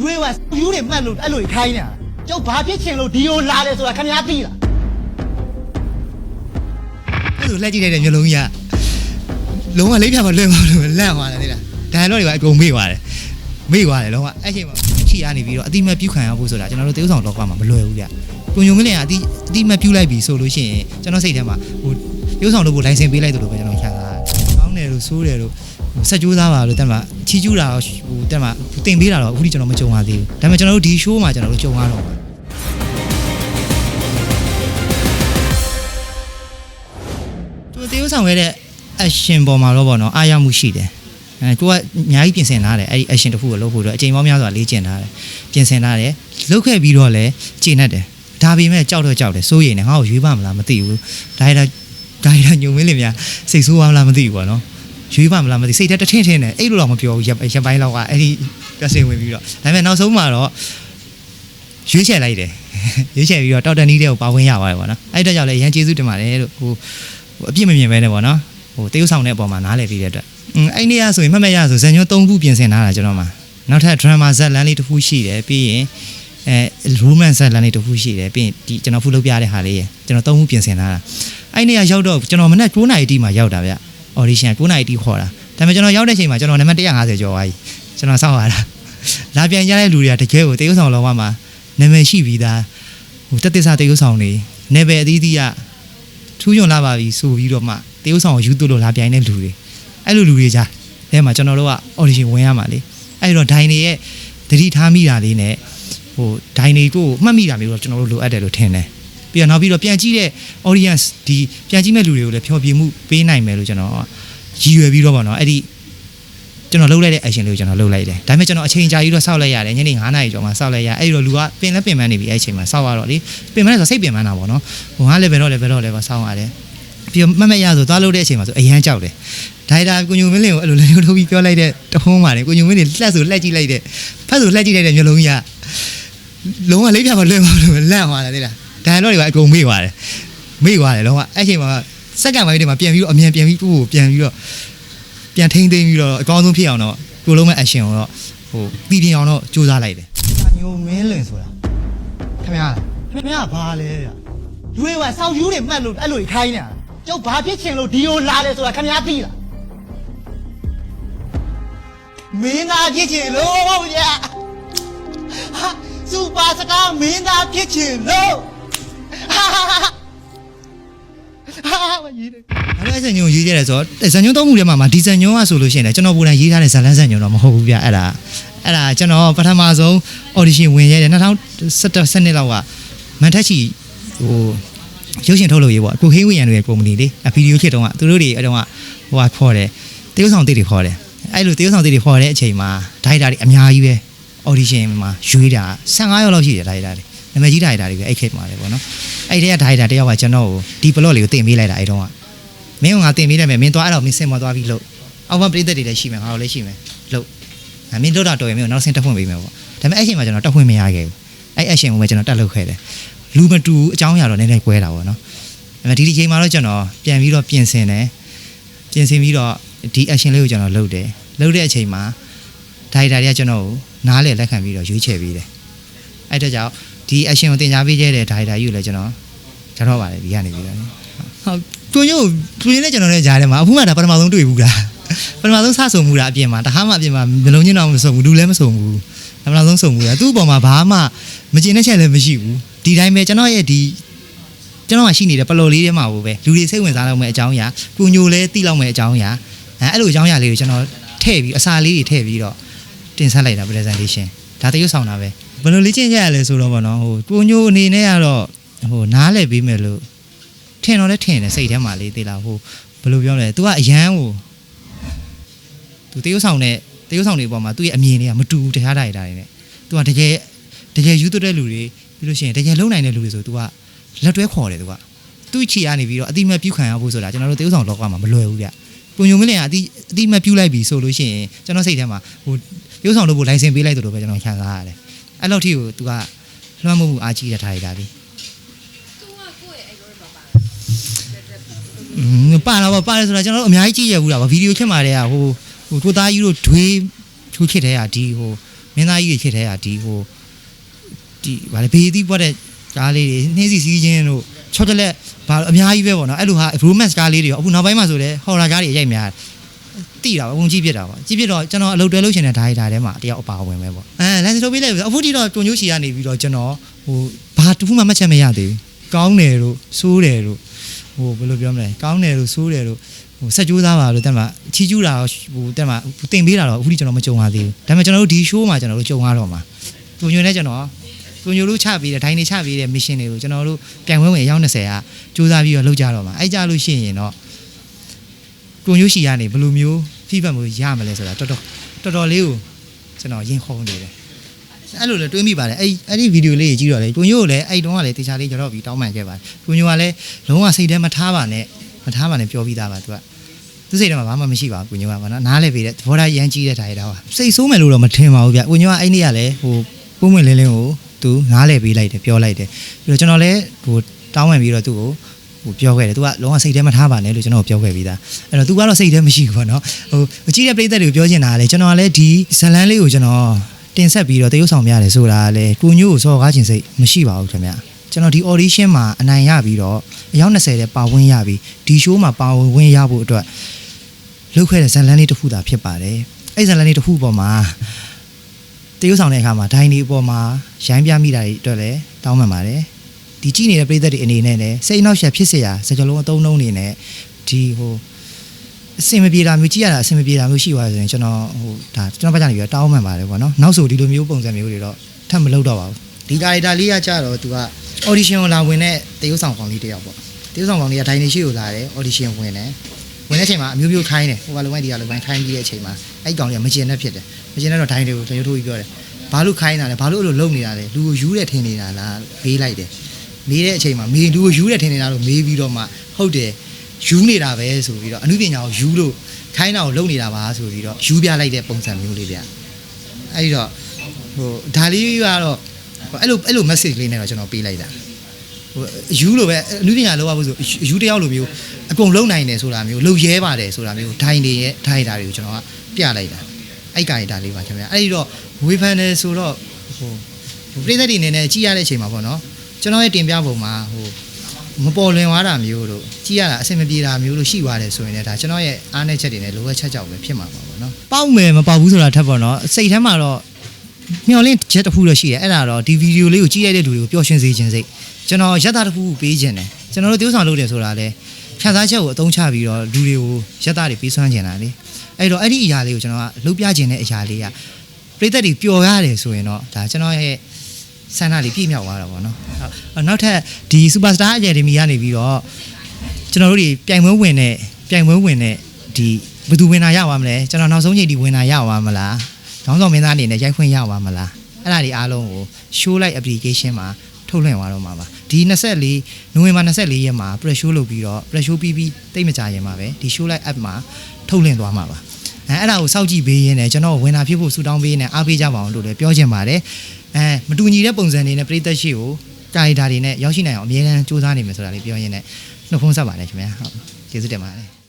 လူတွေကယူတွေမှတ်လို့အဲ့လိုခိုင်းနေတာကျုပ်ဘာဖြစ်ချင်လို့ဒီလိုလာလဲဆိုတာခင်ဗျားသိလားအဲ့လိုလက်ကြည့်လိုက်တဲ့မျိုးလုံးကြီးကလုံးဝလိမ့်ပြမလွယ်ပါလို့လန့်သွားတယ်သိလားဒိုင်လော့တွေကအကုန်မေ့သွားတယ်မေ့သွားတယ်လုံးဝအဲ့ချိန်မှာချီရနေပြီးတော့အတိမတ်ပြုခံရဖို့ဆိုတာကျွန်တော်တို့တေးဥဆောင်လောကမှာမလွယ်ဘူးဗျကိုညုံမင်းလည်းအတိအတိမတ်ပြုလိုက်ပြီဆိုလို့ရှိရင်ကျွန်တော်စိတ်ထဲမှာဟိုတေးဥဆောင်လို့ဖို့လိုင်စင်ပေးလိုက်တယ်လို့ပဲကျွန်တော်ခံစားရတယ်ကောင်းတယ်လို့ဆိုးတယ်လို့ဟို ဆက်ကြိုးစားပါလို့တက်မှာချီကျူးတာဟိုတက်မှာတင်ပေးတာတော့အခုထိကျွန်တော်မကြုံရသေးဘူးဒါပေမဲ့ကျွန်တော်တို့ဒီ show မှာကျွန်တော်တို့ကြုံရတော့မှာသူတေးဥဆောင်ခဲ့တဲ့ action ပေါ်မှာတော့ဗောနော်အားရမှုရှိတယ်အဲသူကအများကြီးပြင်ဆင်ထားတယ်အဲ့ဒီ action တစ်ခုကိုလုပ်ဖို့တော့အချိန်ပေါင်းများစွာလေ့ကျင့်ထားတယ်ပြင်ဆင်ထားတယ်လုပ်ခဲ့ပြီးတော့လည်းကျင့်တတ်တယ်ဒါပေမဲ့ကြောက်တော့ကြောက်တယ်စိုးရိမ်တယ်ငါ့ကိုရွေးပါမလားမသိဘူးဒါရိုက်တာဒါရိုက်တာညုံမင်းလင်များစိတ်ဆိုးပါမလားမသိဘူးဗောနော် ရွေးပါမလားမသိစိတ်ထဲတထင်းထင်းတယ်အဲ့လိုတော့မပြောဘူးရပ်ရပ်ပိုင်းလောက်ကအဲ့ဒီတက်စင်ဝင်ပြီးတော့ဒါပေမဲ့နောက်ဆုံးမှာတော့ရွေးချယ်လိုက်တယ်ရွေးချယ်ပြီးတော့တောက်တနီးတဲ့ကိုပါဝင်ရပါတယ်ဗောနော်အဲ့တော့ကြောင့်လည်းရန်ကျေးဇူးတင်ပါတယ်လို့ဟိုဟိုအပြစ်မမြင်ပဲနဲ့ပေါ့နော်ဟိုတေးဥဆောင်တဲ့အပေါ်မှာနားလည်ပြီးတဲ့အတွက်อืมအဲ့ဒီကဆိုရင်မှတ်မှတ်ရဆိုဇန်ညွန်း၃ခုပြင်ဆင်ထားတာကျွန်တော်မှာနောက်ထပ် drama ဇက်လန်လေးတစ်ခုရှိတယ်ပြီးရင်အဲ romance ဇက်လန်လေးတစ်ခုရှိတယ်ပြီးရင်ဒီကျွန်တော်ဖုလုပ်ပြတဲ့ဟာလေးရယ်ကျွန်တော်၃ခုပြင်ဆင်ထားတာအဲ့ဒီကရောက်တော့ကျွန်တော်မနေ့9နာရီတီမှာရောက်တာဗျ audition 9နာရီတီခေါ်တာဒါပေမဲ့ကျွန်တော်ရောက်တဲ့ချိန်မှာကျွန်တော်နံပါတ်150ကျော်သွားပြီကျွန်တော်စောင့်ရတာလာပြန်ရတဲ့လူတွေကတကယ်ကိုတေးဥဆောင်လောကမှာနာမည်ရှိပြီးသားဟိုတက်သစ္စာတေးဥဆောင်နေနေပဲအသီးသီးကထူးချွန်လာပါပြီဆိုပြီးတော့မှတေးဥဆောင်ကိုယူသွလို့လာပြိုင်တဲ့လူတွေအဲ့လိုလူတွေကြားအဲမှာကျွန်တော်တို့က audition ဝင်ရမှာလေအဲ့တော့ဒိုင်နေရဲ့တတိထားမိတာလေးနဲ့ဟိုဒိုင်တွေကိုမှတ်မိတာမျိုးတော့ကျွန်တော်တို့လိုအပ်တယ်လို့ထင်တယ် ပြီးတော့နောက်ပြီးတော့ပြန်ကြည့်တဲ့ audience ဒီပြန်ကြည့်မဲ့လူတွေကိုလည်းဖျော်ဖြေမှုပေးနိုင်မယ်လို့ကျွန်တော်ရည်ရွယ်ပြီးတော့ပေါ့နော်အဲ့ဒီကျွန်တော်လှုပ်လိုက်တဲ့ action လေးကိုကျွန်တော်လှုပ်လိုက်တယ်ဒါပေမဲ့ကျွန်တော်အချိန်ကြာကြီးတော့စောက်လိုက်ရတယ်ညနေ9:00နာရီကျော်မှစောက်လိုက်ရအဲ့ဒီတော့လူကပင်လဲပင်ပန်းနေပြီအဲ့ဒီအချိန်မှာစောက်ရတော့လေပင်ပန်းလဲဆိုစိတ်ပင်ပန်းတာပေါ့နော်ဟိုငါလည်းပဲတော့လည်းပဲတော့လည်းပဲစောက်ရတယ်ပြီးတော့မတ်မတ်ရဆိုသွားလို့တဲ့အချိန်မှာဆိုအရန်ကြောက်တယ်ဒိုင်တာကိုညုံမင်းလင်ကိုအဲ့လိုလည်းထုတ်ပြီးပြောလိုက်တဲ့တဖုံးပါတယ်ကိုညုံမင်းလင်လှက်ဆိုလှက်ကြည့်လိုက်တဲ့ဖက်ဆိုလှက်ကြည့်လိုက်တဲ့မျိုးလုံးကြီးကလုံးဝလိမ့်ပြမလွယ်ပါလို့လန့်သွားတယ်သိလား ဒိုင်တော့တွေကအကုန်မေ့သွားတယ်မေ့သွားတယ်လုံးဝအဲ့ချိန်မှာစက္ကန့်ပိုင်းတွေမှာပြန်ပြီးတော့အမြန်ပြန်ပြီးသူ့ကိုပြန်ပြီးတော့ပြန်ထိမ့်သိမ်းပြီးတော့အကောင်းဆုံးဖြစ်အောင်တော့ကိုလုံးမဲ့ action ကိုတော့ဟိုပြီးပြင်းအောင်တော့စူးစမ်းလိုက်တယ်ညိုမင်းလင်ဆိုတာခင်ဗျားခင်ဗျားဘာလဲဗျလူတွေကစောက်ယူတွေမှတ်လို့အဲ့လိုခိုင်းနေတာကျုပ်ဘာဖြစ်ချင်လို့ဒီလိုလာလဲဆိုတာခင်ဗျားသိလားမင်းသားဖြစ်ချင်လို့ဗျာဟာစူပါစကားမင်းသားဖြစ်ချင်လို့ ဟာဟာဟာဟာဟာရေးတယ်အဲ့ဒါဇန်ညုံရေးကြတယ်ဆိုတော့ဇန်ညုံသုံးမှုထဲမှာမှာဒီဇန်ညုံကဆိုလို့ရှိရင်လည်းကျွန်တော်ပုံတိုင်ရေးထားတဲ့ဇာလန်းဇန်ညုံတော့မဟုတ်ဘူးဗျအဲ့ဒါအဲ့ဒါကျွန်တော်ပထမဆုံး audition ဝင်ရဲတယ်2017 7နှစ်လောက်ကမန်ထက်ချီဟိုရုပ်ရှင်ထုတ်လို့ရေးပေါ့အခုဟင်းဝီရန်တွေရဲ့ကုမ္ပဏီလေးအဗီဒီယိုခစ်တုန်းကသူတို့တွေအဲ့တုန်းကဟိုဟာခေါ်တယ်တရုတ်ဆောင်တိတ်တွေခေါ်တယ်အဲ့လိုတရုတ်ဆောင်တိတ်တွေခေါ်တဲ့အချိန်မှာဒိုက်တာတွေအများကြီးပဲ audition မှာရွေးတာ15ရောက်လောက်ရှိတယ်ဒိုက်တာတွေ နာမည်ကြီးဒိုက်တာတွေပဲအဲ့ခေတ်မှာလေပေါ့နော်အဲ့ဒီကဒိုက်တာတယောက်ကကျွန်တော်ကိုဒီ plot လေးကိုတင်ပေးလိုက်တာအဲ့တုန်းကမင်းကငါတင်ပေးလိုက်မယ်မင်းသွားအဲ့တော့မင်းစင်မသွားပြီးလို့အောက်ဘက်ပြည်သက်တွေလည်းရှိမယ်ငါတို့လည်းရှိမယ်လို့ငါမင်းတို့တော့တော်ရမင်းကိုနောက်ဆင်တက်ဖွင့်ပေးမယ်ပေါ့ဒါပေမဲ့အဲ့ချိန်မှာကျွန်တော်တက်ဖွင့်မရခဲ့ဘူးအဲ့အရှင်ကိုပဲကျွန်တော်တက်လုပ်ခဲ့တယ်လူမတူအကြောင်းအရာတော့နည်းနည်းကွဲတာပေါ့နော်ဒါပေမဲ့ဒီဒီချိန်မှာတော့ကျွန်တော်ပြန်ပြီးတော့ပြင်ဆင်တယ်ပြင်ဆင်ပြီးတော့ဒီ action လေးကိုကျွန်တော်လုပ်တယ်လုပ်တဲ့အချိန်မှာဒိုင်တာတွေကကျွန်တော်ကိုနားလေလက်ခံပြီးတော့ရွေးချယ်ပေးတယ်အဲ့အတွက်ကြောင့် ဒီ action ကိုတင် जा ပေးခဲ့တဲ့ဒိုင်တာကြီးကိုလည်းကျွန်တော်ကျွန်တော်ပါတယ်ဒီကနေပြီးတော့ဟုတ်ကိုညို့သူရင်းနဲ့ကျွန်တော်နဲ့ကြားထဲမှာအခုမှဒါပထမဆုံးတွေ့ဘူးလားပထမဆုံးစဆုံမှုတာအပြင်မှာတခါမှအပြင်မှာမျိုးလုံးချင်းတော့မဆုံဘူးလူလည်းမဆုံဘူးပထမဆုံးဆုံမှုတာသူ့အပေါ်မှာဘာမှမကျင်တဲ့ချက်လည်းမရှိဘူးဒီတိုင်းပဲကျွန်တော်ရဲ့ဒီကျွန်တော်ကရှိနေတဲ့ပလော်လေးထဲမှာပဲလူတွေစိတ်ဝင်စားလောက်မဲ့အကြောင်းအရာကိုညိုလည်းသိလောက်မဲ့အကြောင်းအရာအဲအဲ့လိုအကြောင်းအရာလေးကိုကျွန်တော်ထည့်ပြီးအစာလေးတွေထည့်ပြီးတော့တင်ဆက်လိုက်တာ presentation ဒါတရုပ်ဆောင်တာပဲ ဘယ်လိုလေ့ကျင့်ကြရလဲဆိုတော့ဗောနော်ဟိုကိုညိုအနေနဲ့ကတော့ဟိုနားလည်ပေးမယ်လို့ ထင်တော့လည်းထင်တယ်စိတ်ထဲမှာလေးသိလားဟိုဘယ်လိုပြောလဲ तू ကအရန်ကို तू တရုပ်ဆောင်နဲ့တရုပ်ဆောင်တွေပေါ်မှာသူ့ရဲ့အမြင်တွေကမတူဘူးတရားတာတွေတာတွေနဲ့ तू ကတကယ်တကယ်ယူသွတဲ့လူတွေပြီးလို့ရှိရင်တကယ်လုံနိုင်တဲ့လူတွေဆို तू ကလက်တွဲခေါ်တယ် तू ကသူ့ချီကနေပြီးတော့အတိမတ်ပြုခံရဖို့ဆိုတာကျွန်တော်တို့တရုပ်ဆောင်လောကမှာမလွယ်ဘူးဗျပုံညုံမင်းလည်းအတိအတိမတ်ပြုလိုက်ပြီဆိုလို့ရှိရင်ကျွန်တော်စိတ်ထဲမှာဟိုတရုပ်ဆောင်လို့ဖို့လိုင်စင်ပေးလိုက်တယ်လို့ပဲကျွန်တော်ခံစားရတယ် အဲ့လောက်ထိကို तू ကလွှမ်းမိုးမှုအားကြီးတဲ့ထားရတာပြီ อืมပါလာပါပါတယ်ဆိုတာကျွန်တော်တို့အများကြီးကြည့်ရဘူးလားဗီဒီယိုခက်မှာတည်းကဟိုဟိုကိုသားကြီးတို့ဒွေးချိုးခစ်တဲ့ဟာဒီဟို မင်းသားကြီးတွေခေတ်ထဲကဒီဟိုဒီဗာလေဘေးသီးပွက်တဲ့ကားလေးတွေနှင်းစီစီးခြင်းတို့ချော့တလက်ဗာအများကြီးပဲပေါ့နော်အဲ့လိုဟာ romance ကားလေးတွေရောအခုနောက်ပိုင်းမှာဆိုလဲ horror ကားတွေအရိုက်များ တိတာပါအုံကြည့်ပြစ်တာပါကြည့်ပြစ်တော့ကျွန်တော်အလုပ်တွဲလုပ်ရှင်တဲ့ဒါရိုက်တာထဲမှာတယောက်အပါဝင်ပဲပေါ့အဲလန်စီထုတ်ပေးလိုက်ပြီအခုထိတော့တွန်ညိုးချီကနေပြီးတော့ကျွန်တော်ဟိုဘာတစ်ခုမှမှတ်ချက်မရသေးဘူးကောင်းတယ်လို့ဆိုးတယ်လို့ဟိုဘယ်လိုပြောမလဲကောင်းတယ်လို့ဆိုးတယ်လို့ဟိုဆက်ကြိုးစားပါလို့တက်မှာချီကျူးတာဟိုတက်မှာတင်ပေးတာတော့အခုထိကျွန်တော်မကြုံရသေးဘူးဒါပေမဲ့ကျွန်တော်တို့ဒီ show မှာကျွန်တော်တို့ကြုံရတော့မှာတွန်ညိုနဲ့ကျွန်တော်တွန်ညိုတို့ချပေးတဲ့ဒိုင်းတွေချပေးတဲ့ mission တွေကိုကျွန်တော်တို့ပြန်ဝဲဝင်အယောက်20ကစူးစမ်းပြီးတော့လုပ်ကြတော့မှာအဲ့ကြလို့ရှိရင်တော့ တွန်ညိုရှိရနေဘယ်လိုမျိုး feedback မျိုးရမလဲဆိုတာတော်တော်တော်တော်လေးကိုကျွန်တော်ရင်ခုန်နေတယ်အဲ့လိုလေတွေးမိပါတယ်အဲ့အဲ့ဒီဗီဒီယိုလေးကြီးကြည့်တော့လေတွန်ညိုကိုလည်းအဲ့တုန်းကလည်းတေချာလေးကြတော့ပြီးတောင်းပန်ခဲ့ပါတယ်တွန်ညိုကလည်းလုံးဝစိတ်ထဲမထားပါနဲ့မထားပါနဲ့ပြောပြီးသားပါသူကသူစိတ်ထဲမှာဘာမှမရှိပါဘူးကိုညိုကဘာနော်နားလဲပေးတဲ့သဘောထားရမ်းကြီးတဲ့ထားရတော့စိတ်ဆိုးမယ်လို့တော့မထင်ပါဘူးဗျကိုညိုကအဲ့နေ့ကလည်းဟိုပုံမှန်လင်းလင်းကိုသူနားလဲပေးလိုက်တယ်ပြောလိုက်တယ်ပြီးတော့ကျွန်တော်လည်းဟိုတောင်းပန်ပြီးတော့သူ့ကို ဟိုပြောခဲ့တယ်။ तू ကလုံးဝစိတ်ထဲမထားပါနဲ့လို့ကျွန်တော်ပြောခဲ့ပြီးသား။အဲ့တော့ तू ကတော့စိတ်ထဲမရှိဘူးပေါ့နော်။ဟိုအကြည့်တဲ့ပြိသက်တွေကိုပြောချင်တာကလေကျွန်တော်ကလည်းဒီဇလန်းလေးကိုကျွန်တော်တင်ဆက်ပြီးတော့တရုပ်ဆောင်ပြရတယ်ဆိုတာကလေကိုညို့ကိုစော်ကားခြင်းစိတ်မရှိပါဘူးခင်ဗျ။ကျွန်တော်ဒီ audition မှာအနိုင်ရပြီးတော့အယောက်20တဲ့ပါဝင်ရပြီးဒီ show မှာပါဝင်ဝင်ရဖို့အတွက်လုပ်ခဲ့တဲ့ဇလန်းလေးတစ်ခုသာဖြစ်ပါတယ်။အဲ့ဇလန်းလေးတစ်ခုပေါ်မှာတရုပ်ဆောင်တဲ့အခါမှာဒိုင်းဒီအပေါ်မှာရိုင်းပြမိတာတွေအတွက်လည်းတောင်းပန်ပါတယ်။ ဒီကြည့်နေတဲ့ပြည်သက်တွေအနေနဲ့လည်းစိတ်အနှောက်အယှက်ဖြစ်เสียစကြလုံးအသုံးနှုန်းနေနဲ့ဒီဟိုအစင်မပြေတာမျိုးကြည့်ရတာအစင်မပြေတာမျိုးရှိသွားဆိုရင်ကျွန်တော်ဟိုဒါကျွန်တော်ဘက်ကနေပြီးတော့တောင်းပန်ပါတယ်ပေါ့နော်နောက်ဆိုဒီလိုမျိုးပုံစံမျိုးတွေတော့ထပ်မလုပ်တော့ပါဘူးဒီဒါရိုက်တာလေးကကြတော့သူက audition ကိုလာဝင်တဲ့တရုပ်ဆောင်ကောင်လေးတယောက်ပေါ့တရုပ်ဆောင်ကောင်လေးကဒိုင်နေရှိကိုလာတယ် audition ဝင်တယ်ဝင်တဲ့အချိန်မှာအမျိုးမျိုးခိုင်းတယ်ဟိုကလုံလိုက်ဒီကလုံလိုက်ခိုင်းပြီးတဲ့အချိန်မှာအဲ့ကောင်လေးကမကျင်တဲ့ဖြစ်တယ်မကျင်တဲ့တော့ဒိုင်တွေကိုတရုပ်ထိုးပြီးပြောတယ်ဘာလို့ခိုင်းတာလဲဘာလို့အဲ့လိုလုပ်နေတာလဲလူကိုယူတဲ့ထင်နေတာလားပေးလိုက်တယ် မေးတဲ့အချိန်မှာမေးလူကိုယူတယ်ထင်နေတာလို့မေးပြီးတော့မှဟုတ်တယ်ယူနေတာပဲဆိုပြီးတော့အမှုပညာကိုယူလို့ခိုင်းတာကိုလုပ်နေတာပါဆိုပြီးတော့ယူပြလိုက်တဲ့ပုံစံမျိုးလေးဗျအဲ့ဒီတော့ဟိုဒါလေးကတော့အဲ့လိုအဲ့လို message လေးနဲ့တော့ကျွန်တော်ပေးလိုက်တာဟိုယူလို့ပဲအမှုပညာလောက်ရဖို့ဆိုယူတယောက်လိုမျိုးအကုန်လုံနိုင်တယ်ဆိုတာမျိုးလုံရဲပါတယ်ဆိုတာမျိုးဒိုင်းတွေရဲ့ဒိုင်းတာတွေကိုကျွန်တော်ကပြလိုက်တာအဲ့ကာရီတာလေးပါခင်ဗျအဲ့ဒီတော့ဝေဖန်တယ်ဆိုတော့ဟိုပြည်သက်တွေအနေနဲ့ကြည့်ရတဲ့အချိန်မှာပေါ့နော် ကျွန်တော်ရဲ့တင်ပြပုံမှာဟိုမပေါ်လွင်သွားတာမျိုးတို့ကြည့်ရတာအဆင်မပြေတာမျိုးလို့ရှိသွားတယ်ဆိုရင်လည်းဒါကျွန်တော်ရဲ့အားနည်းချက်တွေနဲ့လိုအပ်ချက်ကြောင့်ပဲဖြစ်မှာပါပေါ့နော်ပေါက်မယ်မပေါက်ဘူးဆိုတာထပ်ပေါ့နော်စိတ်ထဲမှာတော့မျောလင့်ချက်တစ်ခုတော့ရှိတယ်အဲ့ဒါတော့ဒီဗီဒီယိုလေးကိုကြည့်ရတဲ့လူတွေကိုပျော်ရွှင်စေခြင်းစိတ်ကျွန်တော်ရက်သားတစ်ခုခုပေးခြင်းတယ်ကျွန်တော်တို့တိ ਉ ဆောင်လုပ်တယ်ဆိုတာလေဖြတ်သားချက်ကိုအသုံးချပြီးတော့လူတွေကိုရက်သားတွေပေးစွမ်းခြင်းတာလေအဲ့တော့အဲ့ဒီအရာလေးကိုကျွန်တော်ကလုပ်ပြခြင်းတဲ့အရာလေးကပြည်သက်တွေပျော်ရတယ်ဆိုရင်တော့ဒါကျွန်တော်ရဲ့ ဆန္ဒလေးပြည့်မြောက်သွားတာပေါ့နော်ဟုတ်နောက်ထပ်ဒီ Superstar Academy ကနေပြီးတော့ကျွန်တော်တို့တွေပြိုင်ပွဲဝင်တဲ့ပြိုင်ပွဲဝင်တဲ့ဒီဘယ်သူဝင်တာရပါမလဲကျွန်တော်နောက်ဆုံးချိန်ဒီဝင်တာရပါမလားခေါင်းဆောင်မင်းသားအနေနဲ့ရိုက်ခွင့်ရပါမလားအဲ့ဒါတွေအားလုံးကို show light application မှာထုတ်လွှင့်သွားတော့မှာပါဒီ24နိုဝင်ဘာ24ရက်မှာ press show လုပ်ပြီးတော့ press show ပြီးပြီးတိတ်မကြရင်မှာပဲဒီ show light app မှာထုတ်လွှင့်သွားမှာပါ အဲအဲ့ဒါကိုစောင့်ကြည့်ပေးရင်းနဲ့ကျွန်တော်ဝင်တာဖြစ်ဖို့ဆူတောင်းပေးနေအားပေးကြပါအောင်လို့လည်းပြောချင်ပါတယ်အဲမတူညီတဲ့ပုံစံတွေနဲ့ပြည်သက်ရှိကိုကာရီတာတွေနဲ့ရောက်ရှိနိုင်အောင်အမြဲတမ်းစူးစမ်းနေမယ်ဆိုတာလေးပြောရင်းနဲ့နှုတ်ဖုံးဆက်ပါတယ်ခင်ဗျာဟုတ်ကျေးဇူးတင်ပါတယ်